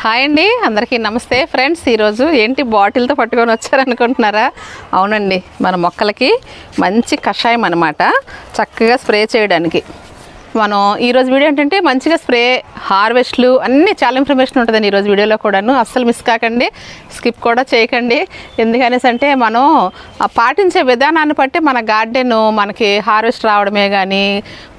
Hi అండి అందరికీ నమస్తే. ఫ్రెండ్స్ ఈరోజు ఏంటి బాటిల్తో పట్టుకొని వచ్చారనుకుంటున్నారా? అవునండి మన మొక్కలకి మంచి కషాయం అనమాట చక్కగా స్ప్రే చేయడానికి. మనం ఈరోజు వీడియో ఏంటంటే మంచిగా స్ప్రే హార్వెస్ట్లు అన్నీ చాలా ఇన్ఫర్మేషన్ ఉంటుందండి ఈరోజు వీడియోలో కూడాను. అస్సలు మిస్ కాకండి స్కిప్ కూడా చేయకండి. ఎందుకనేసి అంటే మనం పాటించే విధానాన్ని బట్టి మన గార్డెన్ మనకి హార్వెస్ట్ రావడమే కానీ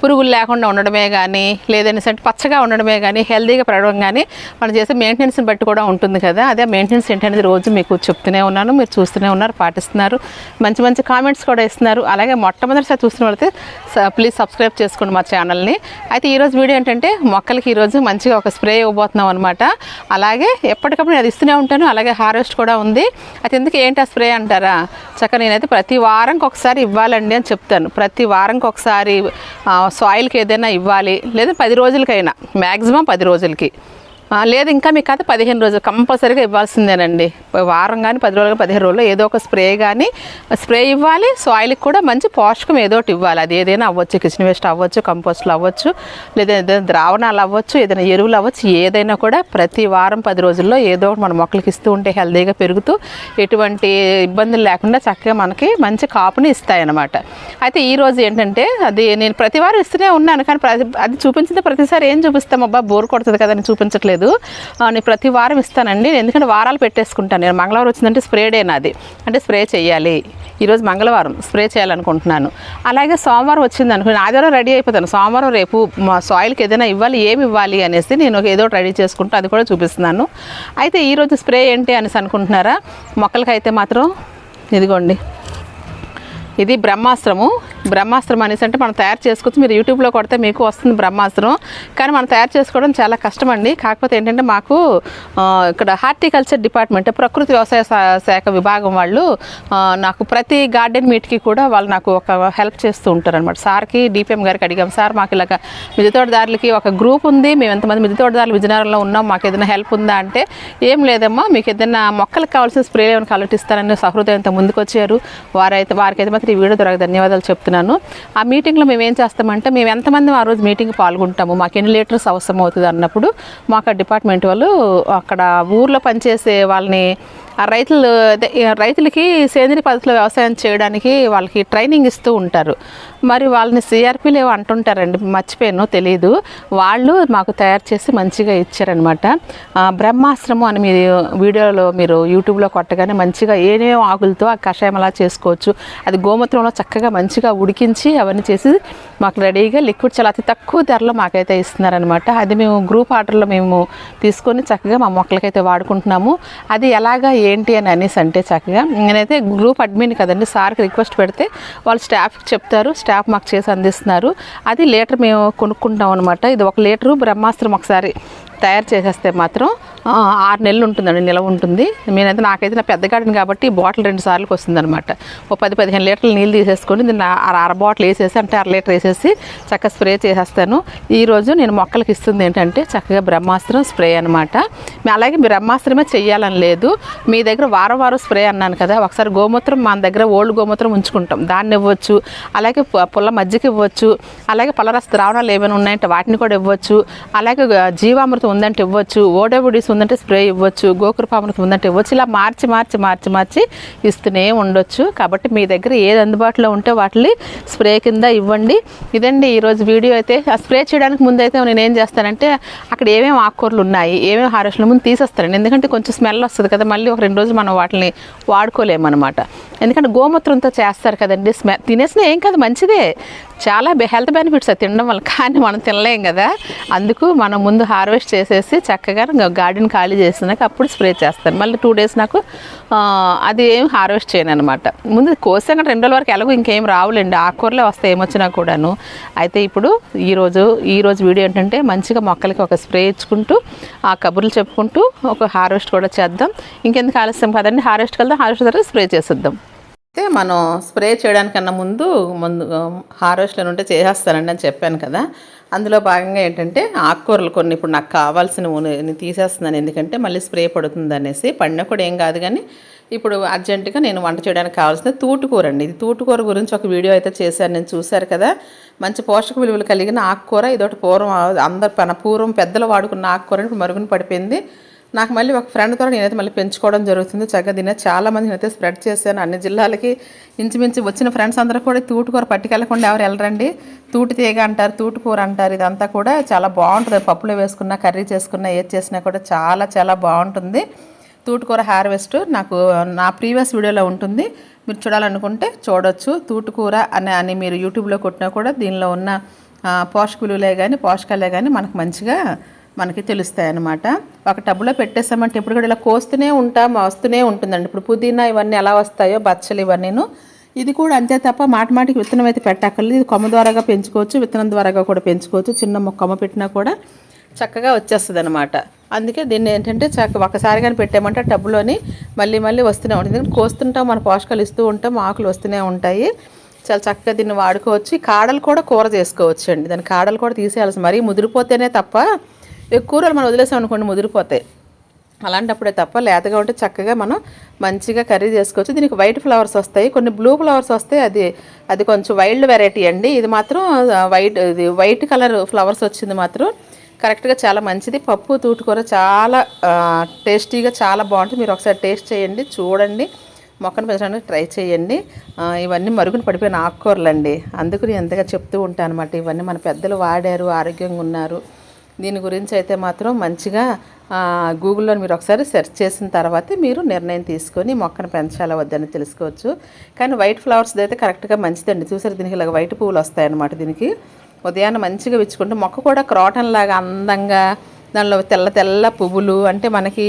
పురుగులు లేకుండా ఉండడమే కానీ లేదనేసి అంటే పచ్చగా ఉండడమే కానీ హెల్తీగా పెరగడం కానీ మనం చేసే మెయింటెనెన్స్ని బట్టి కూడా ఉంటుంది కదా. అదే మెయింటెనెన్స్ ఏంటనేది రోజు మీకు చెప్తూనే ఉన్నాను మీరు చూస్తూనే ఉన్నారు పాటిస్తున్నారు. మంచి మంచి కామెంట్స్ కూడా ఇస్తున్నారు. అలాగే మొట్టమొదటిసారి చూస్తున్న వాళ్ళైతే ప్లీజ్ సబ్స్క్రైబ్ చేసుకోండి మా ఛానల్ని అయితే ఈరోజు వీడియో ఏంటంటే మొక్కలకి ఈరోజు మంచిగా ఒక స్ప్రే ఇవ్వబోతున్నాం అనమాట అలాగే ఎప్పటికప్పుడు నేను అది ఇస్తూనే ఉంటాను. అలాగే హార్వెస్ట్ కూడా ఉంది. అయితే ఎందుకు ఏంటి ఆ స్ప్రే అంటారా? చక్కగా నేనైతే ప్రతి వారంకి ఒకసారి ఇవ్వాలండి అని చెప్తాను. ప్రతి వారంకి ఒకసారి సాయిల్కి ఏదైనా ఇవ్వాలి. లేదా పది రోజులకైనా. మ్యాక్సిమం పది రోజులకి. లేదు ఇంకా మీకు కథ పదిహేను రోజులు కంపల్సరీగా ఇవ్వాల్సిందేనండి. వారం కానీ పది రోజులు పదిహేను రోజులు ఏదో ఒక స్ప్రే కానీ స్ప్రే ఇవ్వాలి సాయిల్కి కూడా మంచి పోషకం ఏదో ఒకటి ఇవ్వాలి. అది ఏదైనా అవ్వచ్చు కిచెన్ వేస్ట్ అవ్వచ్చు కంపోస్ట్లు అవ్వచ్చు లేదా ఏదైనా ద్రావణాలు అవ్వచ్చు ఏదైనా ఎరువులు అవ్వచ్చు ఏదైనా కూడా ప్రతి వారం పది రోజుల్లో ఏదో ఒకటి మన మొక్కలకి ఇస్తూ ఉంటే హెల్తీగా పెరుగుతూ ఎటువంటి ఇబ్బందులు లేకుండా చక్కగా మనకి మంచి కాపుని ఇస్తాయన్నమాట. అయితే ఈ రోజు ఏంటంటే అది నేను ప్రతి వారం ఇస్తూనే ఉన్నాను కానీ అది చూపించిన ప్రతిసారి ఏం చూపిస్తాం? అబ్బా బోర్ కొడుతుంది కదా అని చూపించట్లేదు. లేదు. నేను ప్రతి వారం ఇస్తానండి. ఎందుకంటే వారాలు పెట్టేసుకుంటాను. నేను మంగళవారం వచ్చిందంటే స్ప్రే డే నాది. అంటే స్ప్రే చేయాలి. ఈరోజు మంగళవారం స్ప్రే చేయాలనుకుంటున్నాను. అలాగే సోమవారం వచ్చింది అనుకుని ఆదివారం రెడీ అయిపోతాను. సోమవారం రేపు మా సాయిల్కి ఏదైనా ఇవ్వాలి ఏమి ఇవ్వాలి అనేసి నేను ఒక ఏదో ఒకటి రెడీ చేసుకుంటూ అది కూడా చూపిస్తున్నాను. అయితే ఈరోజు స్ప్రే ఏంటి అనేసి అనుకుంటున్నారా? మొక్కలకైతే మాత్రం ఇదిగోండి. ఇది బ్రహ్మాస్త్రము. బ్రహ్మాస్త్రం అనేసి అంటే మనం తయారు చేసుకోవచ్చు మీరు యూట్యూబ్లో కొడితే మీకు వస్తుంది బ్రహ్మాస్త్రం. కానీ మనం తయారు చేసుకోవడం చాలా కష్టం అండి కాకపోతే ఏంటంటే మాకు ఇక్కడ హార్టికల్చర్ డిపార్ట్మెంట్ ప్రకృతి వ్యవసాయ శా- శాఖ విభాగం వాళ్ళు నాకు ప్రతి గార్డెన్ మీట్కి కూడా వాళ్ళు నాకు ఒక హెల్ప్ చేస్తూ ఉంటారు అనమాట సార్కి డిపిఎం గారికి అడిగాం సార్ మాకు ఇలాగ మిద్దె తోటదారులకి ఒక గ్రూప్ ఉంది. మేము ఎంతమంది మిద్దె తోటదారులు విజయనగరంలో ఉన్నాం. మాకు ఏదైనా హెల్ప్ ఉందా అంటే ఏం లేదమ్మా మీకు ఏదైనా మొక్కలకు కావాల్సిన స్ప్రేలు ఏమైనా కలెక్ట్ ఇస్తారని సహృదయంతో ముందుకు వచ్చారు వారైతే వారికైతే మాత్రం ఈ వీడియో ద్వారా ధన్యవాదాలు చెప్తున్నాను. ఆ మీటింగ్లో మేము ఏం చేస్తామంటే మేము ఎంతమంది ఆ రోజు మీటింగ్ పాల్గొంటాము మాకు ఎన్ని లీటర్స్ అవసరం అవుతుంది అన్నప్పుడు మాకు ఆ డిపార్ట్మెంట్ వాళ్ళు అక్కడ ఊర్లో పనిచేసే వాళ్ళని ఆ రైతులు రైతులకి సేంద్రియ పద్ధతిలో వ్యవసాయం చేయడానికి వాళ్ళకి ట్రైనింగ్ ఇస్తూ ఉంటారు. మరి వాళ్ళని సిఆర్పీలు ఏవో అంటుంటారండి మర్చిపోయాను తెలియదు వాళ్ళు మాకు తయారు చేసి మంచిగా ఇచ్చారనమాట బ్రహ్మాశ్రమం అని మీరు వీడియోలో మీరు యూట్యూబ్లో కొట్టగానే మంచిగా ఏమేమి ఆకులతో ఆ కషాయం అలా చేసుకోవచ్చు. అది గోమూత్రంలో చక్కగా మంచిగా ఉడికించి అవన్నీ చేసి మాకు రెడీగా లిక్విడ్ చాలా అతి తక్కువ ధరలో మాకైతే ఇస్తున్నారనమాట అది మేము గ్రూప్ ఆర్డర్లో మేము తీసుకొని చక్కగా మా మొక్కలకైతే వాడుకుంటున్నాము. అది ఎలాగా ఏంటి అని అనేసి అంటే చక్కగా నేనైతే గ్రూప్ అడ్మిన్ కదండి సార్కి రిక్వెస్ట్ పెడితే వాళ్ళు స్టాఫ్కి చెప్తారు. స్టాఫ్ మాకు చేసి అందిస్తున్నారు. అది లీటర్ మేము కొనుక్కుంటాం అనమాట ఇది ఒక లీటరు బ్రహ్మాస్త్రం ఒకసారి తయారు చేసేస్తే మాత్రం ఆరు నెలలు ఉంటుందండి నిలవ ఉంటుంది. నేనైతే నాకైతే నా పెద్ద గార్డెన్ కాబట్టి ఈ బాటిల్ రెండు సార్లకు వస్తుంది అనమాట ఓ పది పదిహేను లీటర్లు నీళ్ళు తీసేసుకొని దీన్ని అర అర బాటిల్ వేసేసి అంటే అర లీటర్ వేసేసి చక్కగా స్ప్రే చేసేస్తాను. ఈరోజు నేను మొక్కలకి ఇస్తుంది ఏంటంటే చక్కగా బ్రహ్మాస్త్రం స్ప్రే అనమాట అలాగే బ్రహ్మాస్త్రమే చేయాలని లేదు. మీ దగ్గర వారం వారం స్ప్రే అన్నాను కదా ఒకసారి గోమూత్రం మన దగ్గర ఓల్డ్ గోమూత్రం ఉంచుకుంటాం. దాన్ని ఇవ్వచ్చు అలాగే పుల్ల మజ్జిగ ఇవ్వచ్చు అలాగే పలరస ద్రావణాలు ఏమైనా ఉన్నాయంటే వాటిని కూడా ఇవ్వచ్చు అలాగే జీవామృతం ఉందంటే ఇవ్వచ్చు ఓడబుడీస్ ఉందంటే స్ప్రే ఇవ్వచ్చు గోకుర పాములకు ఉందంటే ఇవ్వచ్చు ఇలా మార్చి మార్చి మార్చి మార్చి ఇస్తూనే ఉండొచ్చు. కాబట్టి మీ దగ్గర ఏది అందుబాటులో ఉంటే వాటిని స్ప్రే కింద ఇవ్వండి. ఇదండి ఈరోజు వీడియో అయితే. ఆ స్ప్రే చేయడానికి ముందు అయితే నేను ఏం చేస్తానంటే అక్కడ ఏమేమి ఆకుకూరలు ఉన్నాయి ఏమేమి హార్వెస్ట్ల ముందు తీసేస్తానండి. ఎందుకంటే కొంచెం స్మెల్ వస్తుంది కదా మళ్ళీ ఒక రెండు రోజులు మనం వాటిని వాడుకోలేమన్నమాట. ఎందుకంటే గోమూత్రంతో చేస్తారు కదండి స్మె తినేసినా ఏం కాదు మంచిదే. చాలా హెల్త్ బెనిఫిట్స్ అది తినడం వల్ల కానీ మనం తినలేం కదా. అందుకు మనం ముందు హార్వెస్ట్ చేసేసి చక్కగా గార్డెన్ ఖాళీ చేసినాక అప్పుడు స్ప్రే చేస్తాను. మళ్ళీ టూ డేస్ నాకు అది ఏం హార్వెస్ట్ చేయను అనమాట ముందు కోసాక రెండు రోజుల వరకు ఎలాగో ఇంకేం రావులేండి. ఆకుకూరలే వస్తాయి ఏమొచ్చినా కూడాను. అయితే ఇప్పుడు ఈరోజు ఈరోజు వీడియో ఏంటంటే మంచిగా మొక్కలకి ఒక స్ప్రే ఇచ్చుకుంటూ ఆ కబుర్లు చెప్పుకుంటూ ఒక హార్వెస్ట్ కూడా చేద్దాం. ఇంకెందుకు ఆలస్యం కదండి. హార్వెస్ట్కి వెళ్దాం హార్వెస్ట్ తర్వాత స్ప్రే చేసేద్దాం. అయితే మనం స్ప్రే చేయడానికన్నా ముందు ముందు హార్వెస్ట్లో ఉంటే చేసేస్తానండి అని చెప్పాను కదా. అందులో భాగంగా ఏంటంటే ఆకుకూరలు కొన్ని ఇప్పుడు నాకు కావాల్సిన నేను తీసేస్తున్నాను. ఎందుకంటే మళ్ళీ స్ప్రే పడుతుంది అనేసి. పడిన కూడా ఏం కాదు కానీ ఇప్పుడు అర్జెంటుగా నేను వంట చేయడానికి కావాల్సిన తూటుకూర అండి. ఇది తూటుకూర గురించి ఒక వీడియో అయితే చేశాను నేను చూశారు కదా. మంచి పోషక విలువలు కలిగిన ఆకుకూర. ఇదొకటి పూర్వం అందరు పూర్వం పెద్దలు వాడుకున్న ఆకుకూర. ఇప్పుడు మరుగున పడిపోయింది. నాకు మళ్ళీ ఒక ఫ్రెండ్ ద్వారా నేనైతే మళ్ళీ పెంచుకోవడం జరుగుతుంది. చక్కగా దీన్ని చాలా మంది నేనైతే స్ప్రెడ్ చేశాను. అన్ని జిల్లాలకి ఇంచుమించు వచ్చిన ఫ్రెండ్స్ అందరూ కూడా తూటుకూర పట్టుకెళ్ళకుండా ఎవరు వెళ్ళరండి. తూటి తీగ అంటారు తూటుకూర అంటారు. ఇదంతా కూడా చాలా బాగుంటుంది. పప్పులో వేసుకున్న కర్రీ చేసుకున్న ఏది చేసినా కూడా చాలా చాలా బాగుంటుంది. తూటుకూర హార్వెస్ట్ నాకు నా ప్రీవియస్ వీడియోలో ఉంటుంది. మీరు చూడాలనుకుంటే చూడొచ్చు. తూటుకూర అని అని మీరు యూట్యూబ్లో కొట్టినా కూడా దీనిలో ఉన్న పోషక విలువలే కానీ పోషకాలే కానీ మనకు మంచిగా మనకి తెలుస్తాయి అన్నమాట ఒక టబ్లో పెట్టేసామంటే ఇప్పుడు కూడా ఇలా కోస్తూనే ఉంటాం వస్తూనే ఉంటుందండి. ఇప్పుడు పుదీనా ఇవన్నీ ఎలా వస్తాయో బచ్చలు ఇవన్నీను. ఇది కూడా అంతే తప్ప మాట మాటికి విత్తనం అయితే పెట్టక్కర్లేదు. ఇది కొమ్మ ద్వారాగా పెంచుకోవచ్చు విత్తనం ద్వారాగా కూడా పెంచుకోవచ్చు. చిన్న మొక్క కొమ్మ పెట్టినా కూడా చక్కగా వచ్చేస్తుంది అనమాట అందుకే దీన్ని ఏంటంటే చక్క ఒకసారి కానీ పెట్టామంటే టబ్బులోని మళ్ళీ మళ్ళీ వస్తూనే ఉంటుంది. కోస్తుంటాం మన పోషకాలు ఇస్తూ ఉంటాం ఆకులు వస్తూనే ఉంటాయి. చాలా చక్కగా దీన్ని వాడుకోవచ్చు. కాడలు కూడా కూర చేసుకోవచ్చు అండి దాని కాడలు కూడా తీసేయాల్సి మరీ ముదిరిపోతేనే తప్ప కూరలు మనం వదిలేసాం అనుకోండి ముదిరిపోతాయి. అలాంటప్పుడే తప్ప లేతగా ఉంటే చక్కగా మనం మంచిగా కర్రీ చేసుకోవచ్చు. దీనికి వైట్ ఫ్లవర్స్ వస్తాయి. కొన్ని బ్లూ ఫ్లవర్స్ వస్తాయి. అది అది కొంచెం వైల్డ్ వెరైటీ అండి. ఇది మాత్రం వైట్ ఇది వైట్ కలర్ ఫ్లవర్స్ వచ్చింది మాత్రం కరెక్ట్గా చాలా మంచిది. పప్పు తూటుకూర చాలా టేస్టీగా చాలా బాగుంటుంది. మీరు ఒకసారి టేస్ట్ చేయండి చూడండి. మొక్కను పెంచడానికి ట్రై చేయండి. ఇవన్నీ మరుగున పడిపోయిన ఆకుకూరలు అండి అందుకు నేను ఎంతగా చెప్తూ ఉంటాను అనమాట ఇవన్నీ మన పెద్దలు వాడారు ఆరోగ్యంగా ఉన్నారు. దీని గురించి అయితే మాత్రం మంచిగా గూగుల్లో మీరు ఒకసారి సెర్చ్ చేసిన తర్వాతే మీరు నిర్ణయం తీసుకొని మొక్కను పెంచాలా వద్దని తెలుసుకోవచ్చు. కానీ వైట్ ఫ్లవర్స్ అయితే కరెక్ట్గా మంచిదండి. చూసారు దీనికి ఇలాగ వైట్ పువ్వులు వస్తాయన్నమాట దీనికి. ఉదయాన్నే మంచిగా విచ్చుకుంటే మొక్క కూడా క్రాటన్ లాగా అందంగా దానిలో తెల్ల తెల్ల పువ్వులు అంటే మనకి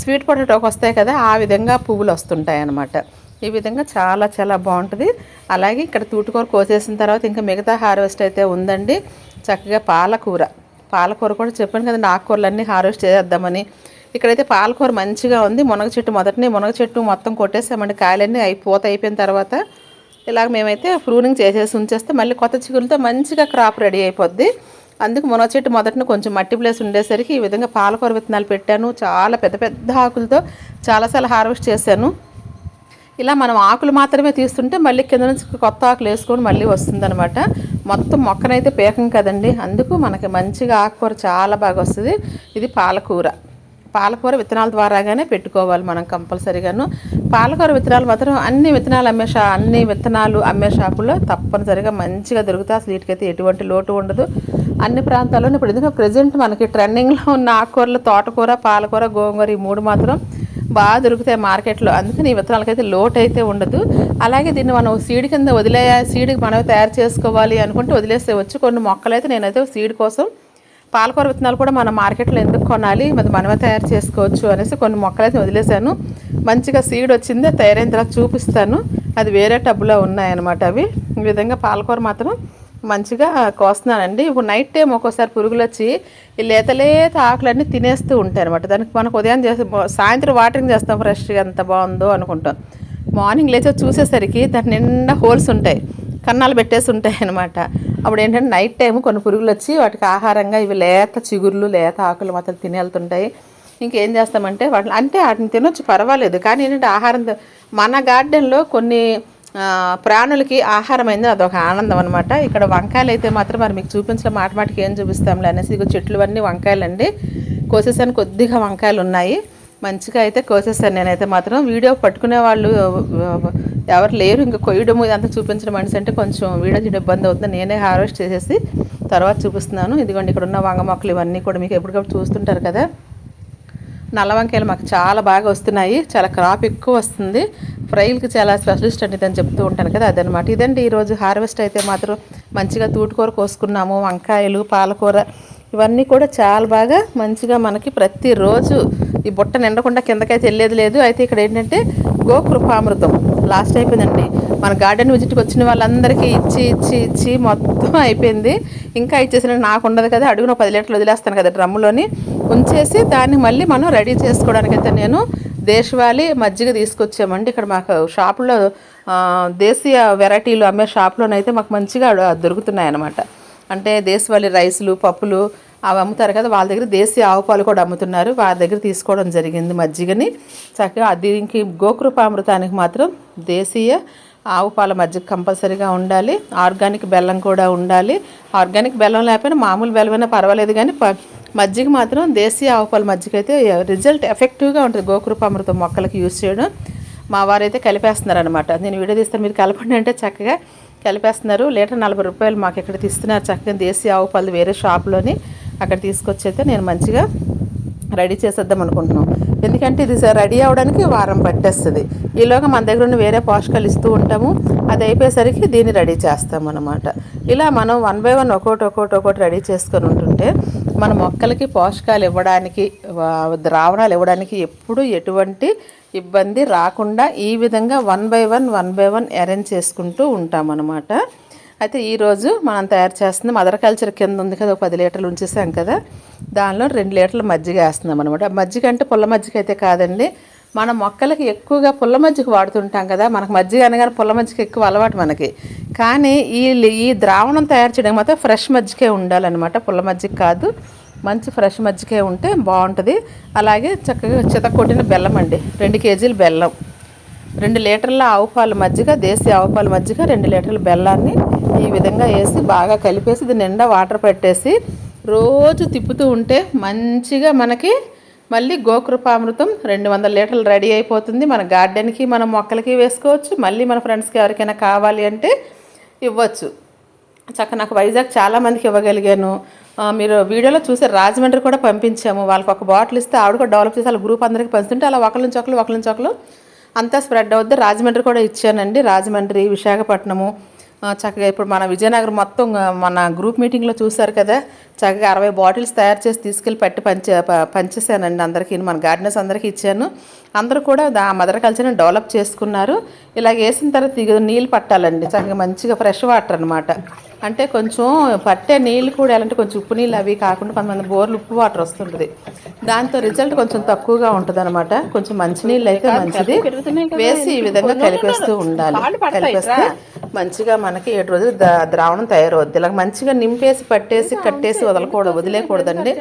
స్వీట్ పొటాటోకి వస్తాయి కదా ఆ విధంగా పువ్వులు వస్తుంటాయి అన్నమాట ఈ విధంగా చాలా చాలా బాగుంటుంది. అలాగే ఇక్కడ తూటుకూర కోసేసిన తర్వాత ఇంకా మిగతా హార్వెస్ట్ అయితే ఉందండి. చక్కగా పాలకూర. పాలకూర కూడా చెప్పాను కదండి ఆకుకూరలన్నీ హార్వెస్ట్ చేద్దామని ఇక్కడైతే పాలకూర మంచిగా ఉంది. మునగ చెట్టు మొదటనే మునగ చెట్టు మొత్తం కొట్టేసామండి. కాయలన్నీ అయి పూత అయిపోయిన తర్వాత ఇలాగ మేమైతే ప్రూనింగ్ చేసేసి ఉంచేస్తే మళ్ళీ కొత్త చిగురులతో మంచిగా క్రాప్ రెడీ అయిపోద్ది. అందుకు మునగ చెట్టు మొదటన కొంచెం మట్టి ప్లేస్ ఉండేసరికి ఈ విధంగా పాలకూర విత్తనాలు పెట్టాను. చాలా పెద్ద పెద్ద ఆకులతో చాలాసార్లు హార్వెస్ట్ చేశాను. ఇలా మనం ఆకులు మాత్రమే తీస్తుంటే మళ్ళీ కింద నుంచి కొత్త ఆకులు వేసుకొని మళ్ళీ వస్తుందనమాట మొత్తం మొక్కనైతే పేకం కదండి. అందుకు మనకి మంచిగా ఆకుకూర చాలా బాగా వస్తుంది. ఇది పాలకూర. పాలకూర విత్తనాల ద్వారాగానే పెట్టుకోవాలి మనం కంపల్సరీగాను. పాలకూర విత్తనాలు మాత్రం అన్ని విత్తనాలు అమ్మే షా అన్ని విత్తనాలు అమ్మే షాపుల్లో తప్పనిసరిగా మంచిగా దొరుకుతాయి. అసలు వీటికైతే ఎటువంటి లోటు ఉండదు. అన్ని ప్రాంతాల్లోనూ ఇప్పుడు ఎందుకంటే ప్రజెంట్ మనకి ట్రెండింగ్లో ఉన్న ఆకుకూరలు తోటకూర పాలకూర గోంగూర ఈ మూడు మాత్రం బాగా దొరుకుతాయి మార్కెట్లో. అందుకని ఈ విత్తనాలకైతే లోటు అయితే ఉండదు. అలాగే దీన్ని మనం సీడ్ కింద వదిలే సీడ్ మనమే తయారు చేసుకోవాలి అనుకుంటే వదిలేస్తే వచ్చి. కొన్ని మొక్కలు అయితే నేనైతే సీడ్ కోసం పాలకూర విత్తనాలు కూడా మనం మార్కెట్లో ఎందుకు కొనాలి మరి మనమే తయారు చేసుకోవచ్చు అనేసి కొన్ని మొక్కలు అయితే వదిలేశాను. మంచిగా సీడ్ వచ్చింది తయారైన తర్వాత చూపిస్తాను. అది వేరే టబ్బులో ఉన్నాయన్నమాట అవి. ఈ విధంగా పాలకూర మాత్రం మంచిగా కోస్తున్నానండి ఇప్పుడు నైట్ టైం ఒక్కోసారి పురుగులు వచ్చి ఈ లేత లేత ఆకులన్నీ తినేస్తూ ఉంటాయి అనమాట దానికి మనకు ఉదయం చేసి సాయంత్రం వాటరింగ్ చేస్తాం ఫ్రెష్గా ఎంత బాగుందో అనుకుంటాం. మార్నింగ్ లేచి చూసేసరికి దాని నిండా హోల్స్ ఉంటాయి. కన్నాలు పెట్టేసి ఉంటాయి అనమాట అప్పుడు ఏంటంటే నైట్ టైం కొన్ని పురుగులు వచ్చి వాటికి ఆహారంగా ఇవి లేత చిగుర్లు లేత ఆకులు మాత్రం తినేళ్తుంటాయి ఇంకేం చేస్తామంటే వాటిని అంటే వాటిని తినొచ్చు పర్వాలేదు. కానీ ఏంటంటే ఆహారం మన గార్డెన్లో కొన్ని ప్రాణులకి ఆహారమైంది అదొక ఆనందం అనమాట ఇక్కడ వంకాయలు అయితే మాత్రం మరి మీకు చూపించడం మాట మాటికి ఏం చూపిస్తాంలే. అనేసి ఇక చెట్లు అన్నీ వంకాయలండి. కోసేసాను కొద్దిగా వంకాయలు ఉన్నాయి మంచిగా అయితే కోసేసాను నేనైతే మాత్రం. వీడియో పట్టుకునే వాళ్ళు ఎవరు లేరు. ఇంకా కొయ్యడం ఇదంతా చూపించడం మనిషి అంటే కొంచెం వీడియో చేయడం ఇబ్బంది అవుతుంది. నేనే హార్వెస్ట్ చేసేసి తర్వాత చూపిస్తున్నాను. ఇదిగోండి ఇక్కడ ఉన్న వంగ మొక్కలు ఇవన్నీ కూడా మీకు ఎప్పటికప్పుడు చూస్తుంటారు కదా. నల్ల వంకాయలు మాకు చాలా బాగా వస్తున్నాయి. చాలా క్రాప్ ఎక్కువ వస్తుంది. ఫ్రైలకి చాలా స్పెషలిస్ట్ అండి ఇదని చెప్తూ ఉంటాను కదా అదనమాట. ఇదండి ఈరోజు హార్వెస్ట్ అయితే మాత్రం మంచిగా తూటుకూర కోసుకున్నాము వంకాయలు పాలకూర ఇవన్నీ కూడా చాలా బాగా మంచిగా మనకి ప్రతిరోజు ఈ బుట్ట నిండకుండా కిందకైతే వెళ్ళేది లేదు. అయితే ఇక్కడ ఏంటంటే గోకృపామృతం లాస్ట్ అయిపోయిందండి. మన గార్డెన్ విజిట్కి వచ్చిన వాళ్ళందరికీ ఇచ్చి ఇచ్చి ఇచ్చి మొత్తం అయిపోయింది. ఇంకా ఇచ్చేసిన నాకు ఉండదు కదా అడుగున పది లీటర్లు వదిలేస్తాను కదా డ్రమ్ములోని. ఉంచేసి దాన్ని మళ్ళీ మనం రెడీ చేసుకోవడానికి అయితే నేను దేశవాళీ మజ్జిగ తీసుకొచ్చామండి. ఇక్కడ మాకు షాపులో దేశీయ వెరైటీలు అమ్మే షాప్లోనైతే మాకు మంచిగా దొరుకుతున్నాయి అన్నమాట అంటే దేశవాళీ రైసులు పప్పులు అవి అమ్ముతారు కదా వాళ్ళ దగ్గర దేశీయ ఆవు పాలు కూడా అమ్ముతున్నారు. వాళ్ళ దగ్గర తీసుకోవడం జరిగింది మజ్జిగని. చక్కగా దీనికి గోకృపామృతానికి మాత్రం దేశీయ ఆవు పాల మజ్జిగ కంపల్సరీగా ఉండాలి. ఆర్గానిక్ బెల్లం కూడా ఉండాలి. ఆర్గానిక్ బెల్లం లేకపోయినా మామూలు బెల్లమైనా పర్వాలేదు కానీ మజ్జిగ మాత్రం దేశీయ ఆవుపాల మజ్జిగ అయితే రిజల్ట్ ఎఫెక్టివ్గా ఉంటుంది. గోకృపామృతం మొక్కలకు యూజ్ చేయడం. మా వారైతే కలిపేస్తున్నారనమాట నేను వీడియో తీస్తాను మీరు కలపండి అంటే చక్కగా కలిపేస్తున్నారు. లీటర్ నలభై రూపాయలు మాకు ఇక్కడ తీస్తున్నారు. చక్కగా దేశీయ ఆవు పాలు వేరే షాప్లోని అక్కడ తీసుకొచ్చి అయితే నేను మంచిగా రెడీ చేసేద్దాం అనుకుంటున్నాం. ఎందుకంటే ఇది రెడీ అవ్వడానికి వారం పట్టేస్తుంది. ఈలోగా మన దగ్గర ఉన్న వేరే పోషకాలు ఇస్తూ ఉంటాము. అది అయిపోయేసరికి దీన్ని రెడీ చేస్తాం అనమాట ఇలా మనం వన్ బై వన్ ఒక్కోటి ఒక్కోటి ఒక్కోటి రెడీ చేసుకొని ఉంటుంటే మన మొక్కలకి పోషకాలు ఇవ్వడానికి ద్రావణాలు ఇవ్వడానికి ఎప్పుడు ఎటువంటి ఇబ్బంది రాకుండా ఈ విధంగా one by one one by one arrange చేసుకుంటూ ఉంటామన్నమాట. అయితే ఈరోజు మనం తయారు చేస్తుంది మదర్ కల్చర్ కింద ఉంది కదా ఒక పది లీటర్లు ఉంచేసాం కదా. దానిలో రెండు లీటర్లు మజ్జిగ వేస్తున్నాం అనమాట మజ్జిగ అంటే పుల్ల మజ్జిగ అయితే కాదండి. మన మొక్కలకి ఎక్కువగా పుల్ల మజ్జిగ వాడుతుంటాం కదా మనకు మజ్జిగ అనగానే పుల్ల మజ్జిగ ఎక్కువ అలవాటు మనకి. కానీ ఈ ఈ ద్రావణం తయారు చేయడం మాత్రం ఫ్రెష్ మజ్జిగే ఉండాలన్నమాట. పుల్ల మజ్జిగ కాదు మంచి ఫ్రెష్ మజ్జిగే ఉంటే బాగుంటుంది. అలాగే చక్కగా చితకొట్టిన బెల్లం అండి రెండు కేజీలు బెల్లం. రెండు లీటర్ల ఆవు పాలు మజ్జిగ దేశీ ఆవు పాలు మజ్జిగ రెండు లీటర్ల బెల్లాన్ని ఈ విధంగా వేసి బాగా కలిపేసి ఇది నిండా వాటర్ పెట్టేసి రోజు తిప్పుతూ ఉంటే మంచిగా మనకి మళ్ళీ గోకృపామృతం రెండు వందల లీటర్లు రెడీ అయిపోతుంది. మన గార్డెన్కి మన మొక్కలకి వేసుకోవచ్చు. మళ్ళీ మన ఫ్రెండ్స్కి ఎవరికైనా కావాలి అంటే ఇవ్వచ్చు. చక్క నాకు వైజాగ్ చాలామందికి ఇవ్వగలిగాను. మీరు వీడియోలో చూసే రాజమండ్రి కూడా పంపించాము. వాళ్ళకి ఒక బాటిల్ ఇస్తే ఆవిడ కూడా డెవలప్ చేసి వాళ్ళ గ్రూప్ అందరికీ పంచుతుంటే అలా ఒకరి నుంచి ఒకరు ఒకరి నుంచి ఒకరు అంతా స్ప్రెడ్ అవుద్ది. రాజమండ్రి కూడా ఇచ్చానండి. రాజమండ్రి విశాఖపట్నము చక్కగా ఇప్పుడు మన విజయనగరం మొత్తం మన గ్రూప్ మీటింగ్లో చూశారు కదా. చక్కగా అరవై బాటిల్స్ తయారు చేసి తీసుకెళ్ళి పట్టి పంచ పంచేశానండి అందరికీ. మన గార్డెనర్స్ అందరికీ ఇచ్చాను. అందరూ కూడా దా మదర్ కల్చర్ని డెవలప్ చేసుకున్నారు. ఇలాగ వేసిన తర్వాత నీళ్ళు పట్టాలండి. చక్కగా మంచిగా ఫ్రెష్ వాటర్ అనమాట అంటే కొంచెం పట్టే నీళ్ళు కూడా ఎలా అంటే కొంచెం ఉప్పు నీళ్ళు అవి కాకుండా కొంతమంది బోర్లు ఉప్పు వాటర్ వస్తుంటుంది. దాంతో రిజల్ట్ కొంచెం తక్కువగా ఉంటుంది అనమాట కొంచెం మంచినీళ్ళు అయితే మంచిది. వేసి ఈ విధంగా కలిపేస్తూ ఉండాలి. కలిపేస్తే మంచిగా మనకి ఏడు రోజులు ద- ద్రావణం తయారవుద్ది. ఇలా మంచిగా నింపేసి పట్టేసి కట్టేసి వదలకూడదు వదిలేకూడదండి.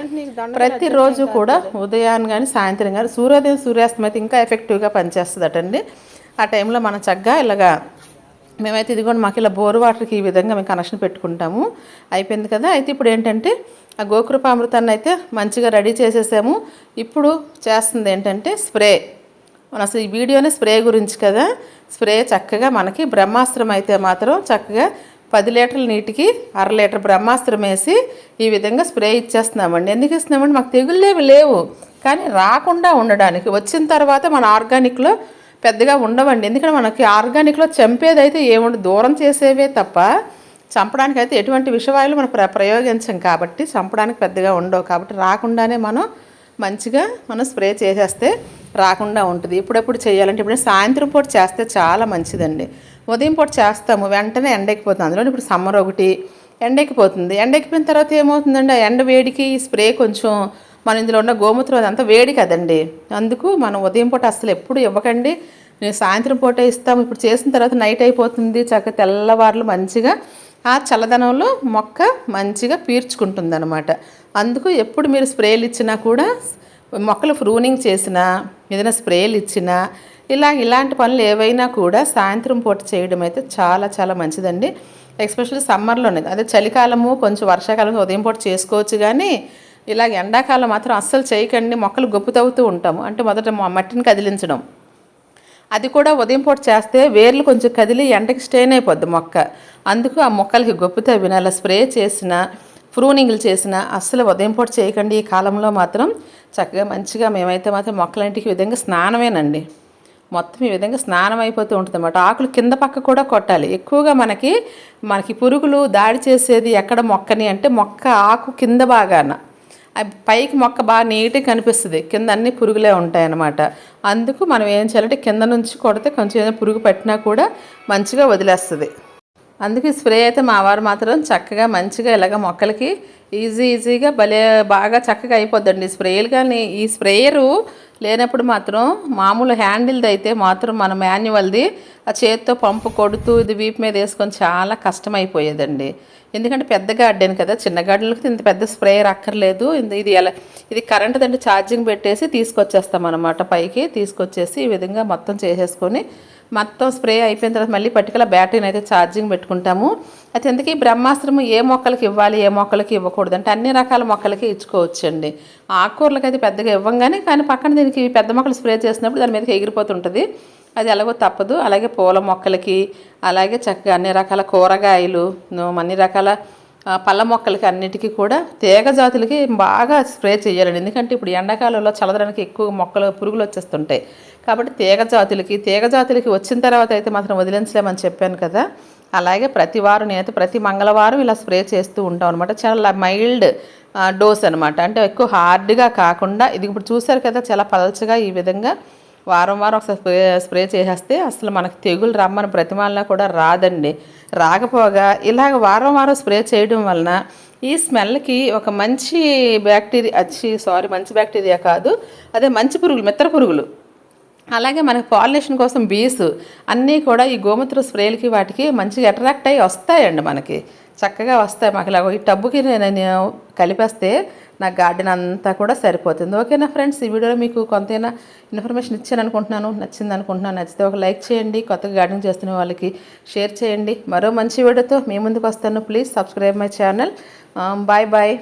ప్రతిరోజు కూడా ఉదయాన్ని కానీ సాయంత్రం కానీ సూర్యోదయం సూర్యాస్తం అయితే ఇంకా ఎఫెక్టివ్గా పనిచేస్తుందటండి. ఆ టైంలో మనం చక్కగా ఇలాగా మేమైతే ఇదిగోండి మాకు ఇలా బోర్ వాటర్కి ఈ విధంగా మేము కనెక్షన్ పెట్టుకుంటాము. అయిపోయింది కదా? అయితే ఇప్పుడు ఏంటంటే ఆ గోకృపామృతాన్ని అయితే మంచిగా రెడీ చేసేసాము. ఇప్పుడు చేస్తుంది ఏంటంటే స్ప్రే. మన అసలు ఈ వీడియోనే స్ప్రే గురించి కదా? స్ప్రే చక్కగా మనకి బ్రహ్మాస్త్రం అయితే మాత్రం చక్కగా పది లీటర్ల నీటికి అర లీటర్ బ్రహ్మాస్త్రం వేసి ఈ విధంగా స్ప్రే ఇచ్చేస్తున్నామండి. ఎందుకు ఇస్తున్నామండి మాకు తెగుళ్ళేవి లేవు. కానీ రాకుండా ఉండడానికి వచ్చిన తర్వాత మన ఆర్గానిక్లో పెద్దగా ఉండవండి. ఎందుకంటే మనకి ఆర్గానిక్లో చంపేది అయితే దూరం చేసేవే తప్ప చంపడానికి అయితే ఎటువంటి విషవాయువులు మనం ప్ర ప్రయోగించం కాబట్టి చంపడానికి పెద్దగా ఉండవు. కాబట్టి రాకుండానే మనం మంచిగా మనం స్ప్రే చేసేస్తే రాకుండా ఉంటుంది. ఇప్పుడెప్పుడు చేయాలంటే ఇప్పుడు సాయంత్రం పూట చేస్తే చాలా మంచిదండి. ఉదయం పూట చేస్తాము వెంటనే ఎండెక్కిపోతుంది. అందులో ఇప్పుడు సమ్మర్ ఒకటి ఎండెక్కిపోతుంది. ఎండెక్కిపోయిన తర్వాత ఏమవుతుందండి ఆ ఎండ వేడికి స్ప్రే కొంచెం మన ఇందులో ఉన్న గోమూత్రం అదంతా వేడి కదండి. అందుకు మనం ఉదయం పూట అసలు ఎప్పుడు ఇవ్వకండి. నేను సాయంత్రం పూట ఇస్తాము. ఇప్పుడు చేసిన తర్వాత నైట్ అయిపోతుంది. చక్కగా తెల్లవారులు మంచిగా ఆ చల్లదనంలో మొక్క మంచిగా పీల్చుకుంటుంది అనమాట అందుకు ఎప్పుడు మీరు స్ప్రేలు ఇచ్చినా కూడా మొక్కలు ఫ్రూనింగ్ చేసినా ఏదైనా స్ప్రేలు ఇచ్చినా ఇలా ఇలాంటి పనులు ఏవైనా కూడా సాయంత్రం పూట చేయడం అయితే చాలా చాలా మంచిదండి. ఎస్పెషల్లీ సమ్మర్లోనే. అదే చలికాలము కొంచెం వర్షాకాలం ఉదయం పూట చేసుకోవచ్చు కానీ ఇలాగ ఎండాకాలం మాత్రం అస్సలు చేయకండి మొక్కలు గొప్పతవుతూ ఉంటాము. అంటే మొదట మట్టిని కదిలించడం. అది కూడా ఉదయం పూట చేస్తే వేర్లు కొంచెం కదిలి ఎండకి స్టెయిన్ అయిపోద్ది మొక్క. అందుకు ఆ మొక్కలకి గొప్పతవిన అలా స్ప్రే చేసిన ప్రూనింగ్లు చేసిన అస్సలు ఉదయం పూట చేయకండి. ఈ కాలంలో మాత్రం చక్కగా మంచిగా మేమైతే మాత్రం మొక్కలంటికి ఈ విధంగా స్నానమేనండి. మొత్తం ఈ విధంగా స్నానం అయిపోతూ ఉంటుంది అన్నమాట ఆకులు కింద పక్క కూడా కొట్టాలి. ఎక్కువగా మనకి మనకి పురుగులు దాడి చేసేది ఎక్కడ మొక్కని అంటే మొక్క ఆకు కింద బాగాన పైకి మొక్క బాగా నీట్గా కనిపిస్తుంది. కింద అన్ని పురుగులే ఉంటాయన్నమాట. అందుకు మనం ఏం చేయాలంటే కింద నుంచి కొడితే కొంచెం ఏదైనా పురుగు పట్టినా కూడా మంచిగా వదిలేస్తుంది. అందుకే స్ప్రే అయితే మా వారు మాత్రం చక్కగా మంచిగా ఇలాగ మొక్కలకి ఈజీ ఈజీగా భలే బాగా చక్కగా అయిపోద్దండి. స్ప్రేలు కానీ ఈ స్ప్రేయరు లేనప్పుడు మాత్రం మామూలు హ్యాండిల్ది అయితే మాత్రం మన మాన్యువల్ది ఆ చేతితో పంపు కొడుతూ ఇది వీపు మీద వేసుకొని చాలా కష్టమైపోయేదండి. ఎందుకంటే పెద్ద గార్డెన్ కదా చిన్న గార్డెన్లకి ఇంత పెద్ద స్ప్రేయర్ అక్కర్లేదు. ఇది ఎలా ఇది కరెంట్ దండి ఛార్జింగ్ పెట్టేసి తీసుకొచ్చేస్తాం అనమాట పైకి తీసుకొచ్చేసి ఈ విధంగా మొత్తం చేసేసుకొని మొత్తం స్ప్రే అయిపోయిన తర్వాత మళ్ళీ పర్టికులర్ బ్యాటరీని అయితే ఛార్జింగ్ పెట్టుకుంటాము. అయితే ఎందుకు ఈ బ్రహ్మాస్త్రము ఏ మొక్కలకి ఇవ్వాలి ఏ మొక్కలకి ఇవ్వకూడదు అంటే అన్ని రకాల మొక్కలకి ఇచ్చుకోవచ్చండి. ఆకుకూరలకి అయితే పెద్దగా ఇవ్వంగానే కానీ పక్కన దీనికి పెద్ద మొక్కలు స్ప్రే చేసినప్పుడు దాని మీదకి ఎగిరిపోతుంటుంది. అది ఎలాగో తప్పదు. అలాగే పూల మొక్కలకి అలాగే చక్కగా అన్ని రకాల కూరగాయలు అన్ని రకాల పళ్ళ మొక్కలకి అన్నిటికీ కూడా తీగ జాతులకి బాగా స్ప్రే చేయాలండి. ఎందుకంటే ఇప్పుడు ఎండాకాలంలో చల్లదడానికి ఎక్కువ మొక్కలు పురుగులు వచ్చేస్తుంటాయి. కాబట్టి తీగ జాతులకి తీగ జాతులకి వచ్చిన తర్వాత అయితే మాత్రం వదిలించలేమని చెప్పాను కదా. అలాగే ప్రతి వారం నేనైతే ప్రతి మంగళవారం ఇలా స్ప్రే చేస్తూ ఉంటాం అనమాట చాలా మైల్డ్ డోస్ అనమాట అంటే ఎక్కువ హార్డ్గా కాకుండా ఇది ఇప్పుడు చూసారు కదా చాలా పలచగా ఈ విధంగా వారం వారం ఒకసారి స్ప్రే స్ప్రే చేసేస్తే అసలు మనకు తెగులు రమ్మని ప్రతిమాలన కూడా రాదండి. రాకపోగా ఇలాగ వారం వారం స్ప్రే చేయడం వలన ఈ స్మెల్కి ఒక మంచి బ్యాక్టీరియా వచ్చి సారీ మంచి బ్యాక్టీరియా కాదు అదే మంచి పురుగులు మిత్ర పురుగులు. అలాగే మనకి పాలినేషన్ కోసం బీస్ అన్నీ కూడా ఈ గోమూత్ర స్ప్రేలకి వాటికి మంచిగా అట్రాక్ట్ అయ్యి వస్తాయండి మనకి. చక్కగా వస్తాయి. మాకు ఇలా ఈ టబ్బుకి నేను కలిపేస్తే నా గార్డెన్ అంతా కూడా సరిపోతుంది. ఓకేనా ఫ్రెండ్స్ ఈ వీడియోలో మీకు కొంతైనా ఇన్ఫర్మేషన్ ఇచ్చాను అనుకుంటున్నాను నచ్చింది అనుకుంటున్నాను నచ్చితే ఒక లైక్ చేయండి కొత్తగా గార్డెన్ చేస్తున్న వాళ్ళకి షేర్ చేయండి. మరో మంచి వీడియోతో మీ ముందుకు వస్తాను. Please subscribe my channel bye bye